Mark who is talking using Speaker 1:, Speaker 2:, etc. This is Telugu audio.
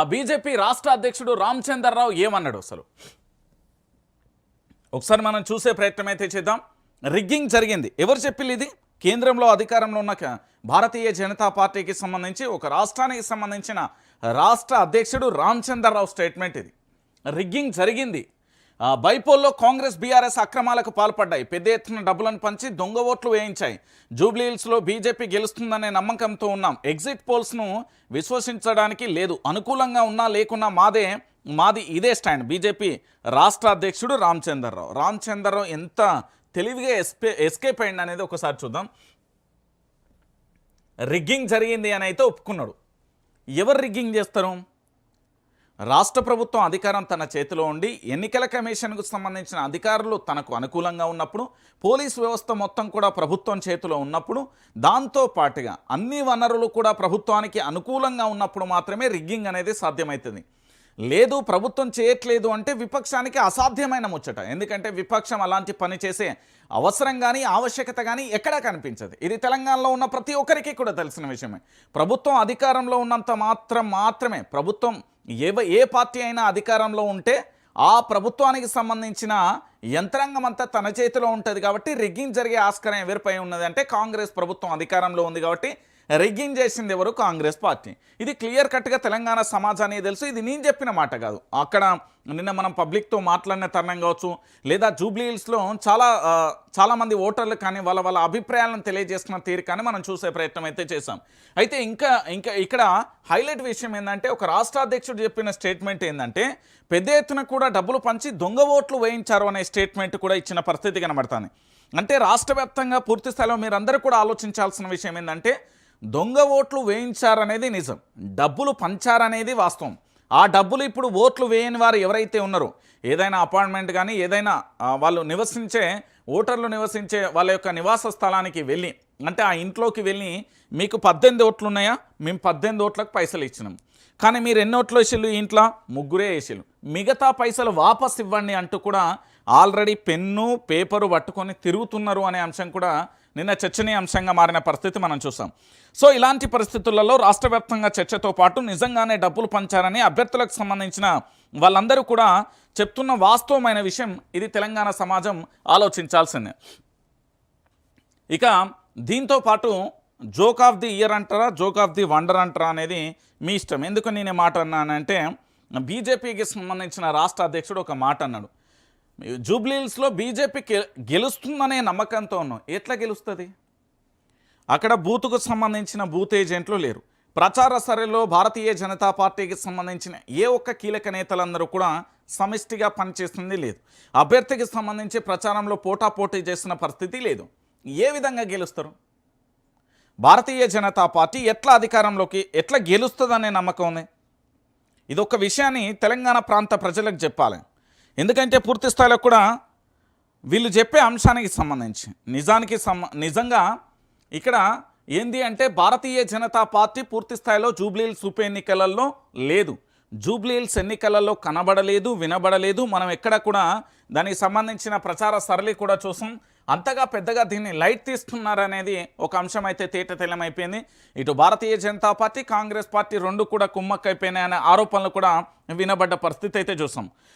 Speaker 1: ఆ బీజేపీ రాష్ట్ర అధ్యక్షుడు రామచంద్రరావు ఏమన్నాడు అసలు? ఒకసారి మనం చూసే ప్రయత్నం అయితే చేద్దాం. రిగ్గింగ్ జరిగింది. ఎవరు చెప్పింది ఇది? కేంద్రంలో అధికారంలో ఉన్న భారతీయ జనతా పార్టీకి సంబంధించి ఒక రాష్ట్రానికి సంబంధించిన రాష్ట్ర అధ్యక్షుడు రామచంద్రరావు స్టేట్మెంట్ ఇది. రిగ్గింగ్ జరిగింది. బైపోల్లో కాంగ్రెస్ బీఆర్ఎస్ అక్రమాలకు పాల్పడ్డాయి. పెద్ద ఎత్తున డబ్బులను పంచి దొంగ ఓట్లు వేయించాయి. జూబ్లీహిల్స్లో బీజేపీ గెలుస్తుందనే నమ్మకంతో ఉన్నాం. ఎగ్జిట్ పోల్స్ను విశ్వసించడానికి లేదు. అనుకూలంగా ఉన్నా లేకున్నా మాదే మాది ఇదే స్టాండ్. బీజేపీ రాష్ట్ర అధ్యక్షుడు రామచంద్రరావు. రామచంద్రరావు ఎంత తెలివిగా ఎస్పే ఎస్కేప్ అయింది అనేది ఒకసారి చూద్దాం. రిగ్గింగ్ జరిగింది అని అయితే ఒప్పుకున్నాడు. ఎవరు రిగ్గింగ్ చేస్తారు? రాష్ట్ర ప్రభుత్వం అధికారం తన చేతిలో ఉండి ఎన్నికల కమిషన్కు సంబంధించిన అధికారులు తనకు అనుకూలంగా ఉన్నప్పుడు పోలీస్ వ్యవస్థ మొత్తం కూడా ప్రభుత్వం చేతిలో ఉన్నప్పుడు దాంతో పాటుగా అన్ని వనరులు కూడా ప్రభుత్వానికి అనుకూలంగా ఉన్నప్పుడు మాత్రమే రిగ్గింగ్ అనేది సాధ్యమవుతుంది. లేదు ప్రభుత్వం చేయట్లేదు అంటే విపక్షానికి అసాధ్యమైన ముచ్చట. ఎందుకంటే విపక్షం అలాంటి పని చేసే అవసరం కానీ ఆవశ్యకత కానీ ఎక్కడా కనిపించదు. ఇది తెలంగాణలో ఉన్న ప్రతి ఒక్కరికి కూడా తెలిసిన విషయమే. ప్రభుత్వం అధికారంలో ఉన్నంత మాత్రం మాత్రమే ప్రభుత్వం ఏ ఏ పార్టీ అయినా అధికారంలో ఉంటే ఆ ప్రభుత్వానికి సంబంధించిన యంత్రాంగం అంతా తన చేతిలో ఉంటుంది కాబట్టి రిగ్గింగ్ జరిగే ఆస్కారం ఎవరిపై ఉన్నది అంటే కాంగ్రెస్ ప్రభుత్వం అధికారంలో ఉంది కాబట్టి రిగ్గింగ్ చేసింది ఎవరు? కాంగ్రెస్ పార్టీ. ఇది క్లియర్ కట్గా తెలంగాణ సమాజానికి తెలుసు. ఇది నేను చెప్పిన మాట కాదు. అక్కడ నిన్న మనం పబ్లిక్తో మాట్లాడిన తరుణం కావచ్చు లేదా జూబ్లీ హిల్స్లో చాలా చాలామంది ఓటర్లు కానీ వాళ్ళ వాళ్ళ అభిప్రాయాలను తెలియజేస్తున్న తీరు కానీ మనం చూసే ప్రయత్నం అయితే చేశాం. అయితే ఇంకా ఇంకా ఇక్కడ హైలైట్ విషయం ఏంటంటే ఒక రాష్ట్ర అధ్యక్షుడు చెప్పిన స్టేట్మెంట్ ఏంటంటే పెద్ద ఎత్తున కూడా డబ్బులు పంచి దొంగ ఓట్లు వేయించారు అనే స్టేట్మెంట్ కూడా ఇచ్చిన పరిస్థితి కనబడుతుంది. అంటే రాష్ట్ర వ్యాప్తంగా పూర్తి స్థాయిలో మీరందరూ కూడా ఆలోచించాల్సిన విషయం ఏంటంటే దొంగ ఓట్లు వేయించారనేది నిజం. డబ్బులు పంచారనేది వాస్తవం. ఆ డబ్బులు ఇప్పుడు ఓట్లు వేయని వారు ఎవరైతే ఉన్నారో ఏదైనా అపార్ట్మెంట్ కానీ ఏదైనా వాళ్ళు నివసించే ఓటర్లు నివసించే వాళ్ళ యొక్క నివాస స్థలానికి వెళ్ళి అంటే ఆ ఇంట్లోకి వెళ్ళి మీకు పద్దెనిమిది ఓట్లు ఉన్నాయా? మేము పద్దెనిమిది ఓట్లకు పైసలు ఇచ్చినాం. కానీ మీరు ఎన్ని ఓట్లు వేసిళ్ళు ఇంట్లో? ముగ్గురే వేసిళ్ళు. మిగతా పైసలు వాపస్ ఇవ్వండి అంటూ కూడా ఆల్రెడీ పెన్ను పేపరు పట్టుకొని తిరుగుతున్నారు అనే అంశం కూడా నిన్న చర్చనీయాంశంగా మారిన పరిస్థితి మనం చూసాం. సో ఇలాంటి పరిస్థితులలో రాష్ట్ర వ్యాప్తంగా చర్చతో పాటు నిజంగానే డబ్బులు పంచారని అభ్యర్థులకు సంబంధించిన వాళ్ళందరూ కూడా చెప్తున్న వాస్తవమైన విషయం ఇది తెలంగాణ సమాజం ఆలోచించాల్సిందే. ఇక దీంతో పాటు జోక్ ఆఫ్ ది ఇయర్ అంటారా జోక్ ఆఫ్ ది వండర్ అంటారా అనేది మీ ఇష్టం. ఎందుకు నేను మాట అన్నానంటే బీజేపీకి సంబంధించిన రాష్ట్ర అధ్యక్షుడు ఒక మాట అన్నాడు. జూబ్లీహిల్స్లో బీజేపీ గెలుస్తుందనే నమ్మకంతో ఉన్నాం. ఎట్లా గెలుస్తుంది? అక్కడ బూత్కు సంబంధించిన బూత్ ఏజెంట్లు లేరు. ప్రచార సరళిలో భారతీయ జనతా పార్టీకి సంబంధించిన ఏ ఒక్క కీలక నేతలందరూ కూడా సమిష్టిగా పనిచేస్తుంది లేదు. అభ్యర్థికి సంబంధించి ప్రచారంలో పోటాపోటీ చేసిన పరిస్థితి లేదు. ఏ విధంగా గెలుస్తారు? భారతీయ జనతా పార్టీ ఎట్లా అధికారంలోకి ఎట్లా గెలుస్తుందనే నమ్మకం ఉంది. ఇదొక విషయాన్ని తెలంగాణ ప్రాంత ప్రజలకు చెప్పాలి. ఎందుకంటే పూర్తి స్థాయిలో కూడా వీళ్ళు చెప్పే అంశానికి సంబంధించి నిజానికి సంబ నిజంగా ఇక్కడ ఏంది అంటే భారతీయ జనతా పార్టీ పూర్తి స్థాయిలో జూబ్లీహిల్స్ ఉప ఎన్నికలలో లేదు. జూబ్లీహిల్స్ ఎన్నికలలో కనబడలేదు వినబడలేదు. మనం ఎక్కడ కూడా దానికి సంబంధించిన ప్రచార సరళి కూడా చూసాం. అంతగా పెద్దగా దీన్ని లైట్ తీస్తున్నారనేది ఒక అంశం అయితే తేటతెల్లమైపోయింది ఇటు భారతీయ జనతా పార్టీ కాంగ్రెస్ పార్టీ రెండు కూడా కుమ్మక్కైపోయినాయనే ఆరోపణలు కూడా వినబడ్డ పరిస్థితి అయితే చూసాం.